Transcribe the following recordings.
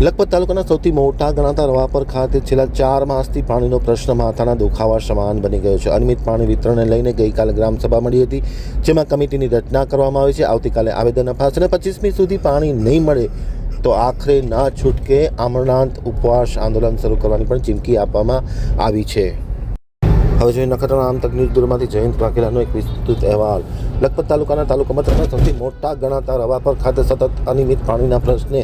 લખપત તાલુકાના સૌથી મોટા ગણાતા રવાપર ખાતે છેલ્લા ચાર માસથી પાણીનો પ્રશ્ન માથાના દુખાવા સમાન બની ગયો છે. અનિયમિત પાણી વિતરણને લઈને ગઈકાલે ગ્રામસભા મળી હતી, જેમાં કમિટીની રચના કરવામાં આવી છે. આવતીકાલે આવેદન અપાશે અને પચીસમી સુધી પાણી નહીં મળે તો આખરે ના છૂટકે આમરણાંત ઉપવાસ આંદોલન શરૂ કરવાની પણ ચીમકી આપવામાં આવી છે. હવે જોઈએ નખત્રાણા આમતક ન્યૂઝ દૂરમાંથી જયંત વાઘેલાનો એક વિસ્તૃત અહેવાલ. લખપત તાલુકાના તાલુકા મથકના સૌથી મોટા ગણાતા રવાપર ખાતે સતત અનિયમિત પાણીના પ્રશ્ને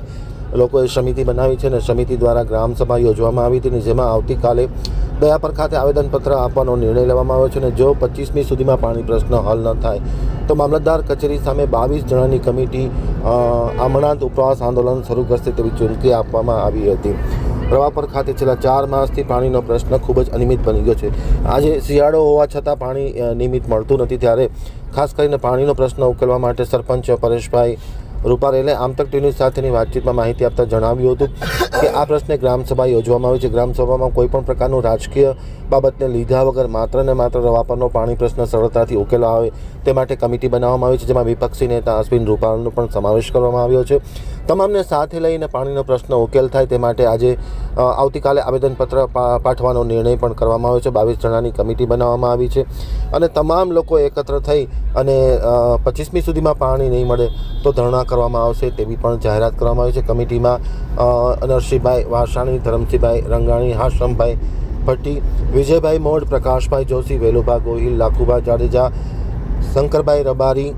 લોકોએ સમિતિ બનાવી છે અને સમિતિ દ્વારા ગ્રામસભા યોજવામાં આવી હતી અને જેમાં આવતીકાલે દયાપર ખાતે આવેદનપત્ર આપવાનો નિર્ણય લેવામાં આવ્યો છે અને જો પચીસમી સુધીમાં પાણી પ્રશ્ન હલ ન થાય, તો મામલતદાર કચેરી સામે બાવીસ જણાની કમિટી આમણાંત ઉપવાસ આંદોલન શરૂ કરશે તેવી ચીમકી આપવામાં આવી હતી. પ્રવાપર ખાતે છેલ્લા ચાર માસથી પાણીનો પ્રશ્ન ખૂબ જ અનિયમિત બની ગયો છે. આજે શિયાળો હોવા છતાં પાણી નિયમિત મળતું નથી. ત્યારે ખાસ કરીને પાણીનો પ્રશ્ન ઉકેલવા માટે સરપંચ પરેશભાઈ રૂપારેલે આમતક ટીવી સાથેની વાતચીતમાં માહિતી આપતા જણાવ્યું હતું કે આ પ્રશ્ને ગ્રામસભા યોજવામાં આવી છે. ગ્રામસભામાં કોઈ પણ પ્રકારનું રાજકીય બાબતને લીધા વગર માત્ર ને માત્ર રવાપરનો પાણી પ્રશ્ન સરળતાથી ઉકેલો આવે તે માટે કમિટી બનાવવામાં આવી છે, જેમાં વિપક્ષી નેતા અશ્વિન રૂપાલાનો પણ સમાવેશ કરવામાં આવ્યો છે. તમામને સાથે લઈને પાણીનો પ્રશ્ન ઉકેલ થાય તે માટે આજે આવતીકાલે આવેદનપત્ર પા- પાઠવવાનો નિર્ણય પણ કરવામાં આવ્યો છે. બાવીસ જણાની કમિટી બનાવવામાં આવી છે અને તમામ લોકો એકત્ર થઈ અને પચીસમી સુધીમાં પાણી નહીં મળે તો ધરણા કરવામાં આવશે તેવી પણ જાહેરાત કરવામાં આવી છે. કમિટીમાં નરસિંહભાઈ વાસાણી ધરમસિંહભાઈ રંગાણી, હાશમભાઈ ભટ્ટી, વિજયભાઈ મોડ પ્રકાશભાઈ જોશી, વેલુભા ગોહિલ લાખુભાઈ જાડેજા, શંકરભાઈ રબારી,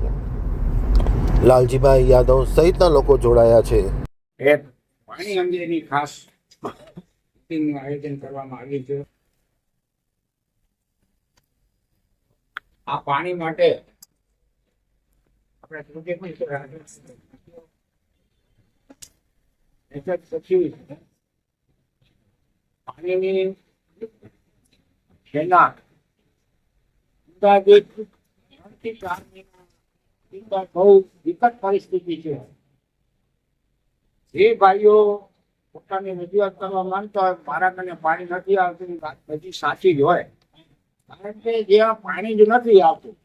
લાલજીભાઈ યાદવ સહિતના લોકો જોડાયા છે. છે. આ પાણી માટે આપણે વિકટ પરિસ્થિતિ છે. જે ભાઈઓ પોતાની રજૂઆત કરવા માંગતા હોય, મારા કને પાણી નથી આવતું વાત બધી સાચી જ હોય. કારણ કે જ્યાં પાણી જ નથી આવતું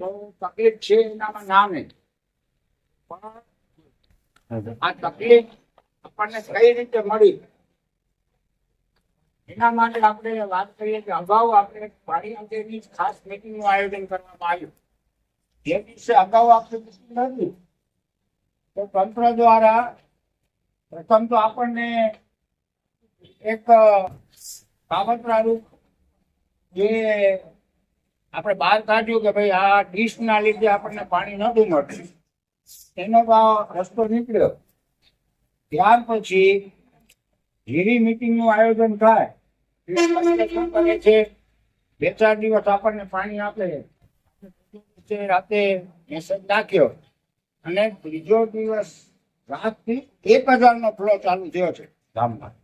તો તકલીફ છે એનામાં ના નહીં પણ આ તકલીફ આપણને કઈ રીતે મળી? એના માટે આપણે વાત કરીએ કે અગાઉ આપણે પાણી અંગેની ખાસ મીટિંગનું આયોજન કરવામાં આવ્યું. જે દિવસે અગાઉ આપણે મીટિંગ નથી તો તંત્ર દ્વારા પ્રથમ તો આપણને એક કાવતરારૂપ જે આપણે બહાર કાઢ્યું કે ભાઈ આ ડીશ ના લીધે આપણને પાણી નતું મળતું. એનો તો રસ્તો નીકળ્યો. ત્યાર પછી જીરી મીટિંગનું આયોજન થાય. છે, બે ચાર દિવસ આપણને પાણી આપે. રાતે મેસેજ નાખ્યો. અને ત્રીજો દિવસ રાતથી એક હજાર નો ફ્લો ચાલુ થયો છે ગામમાં.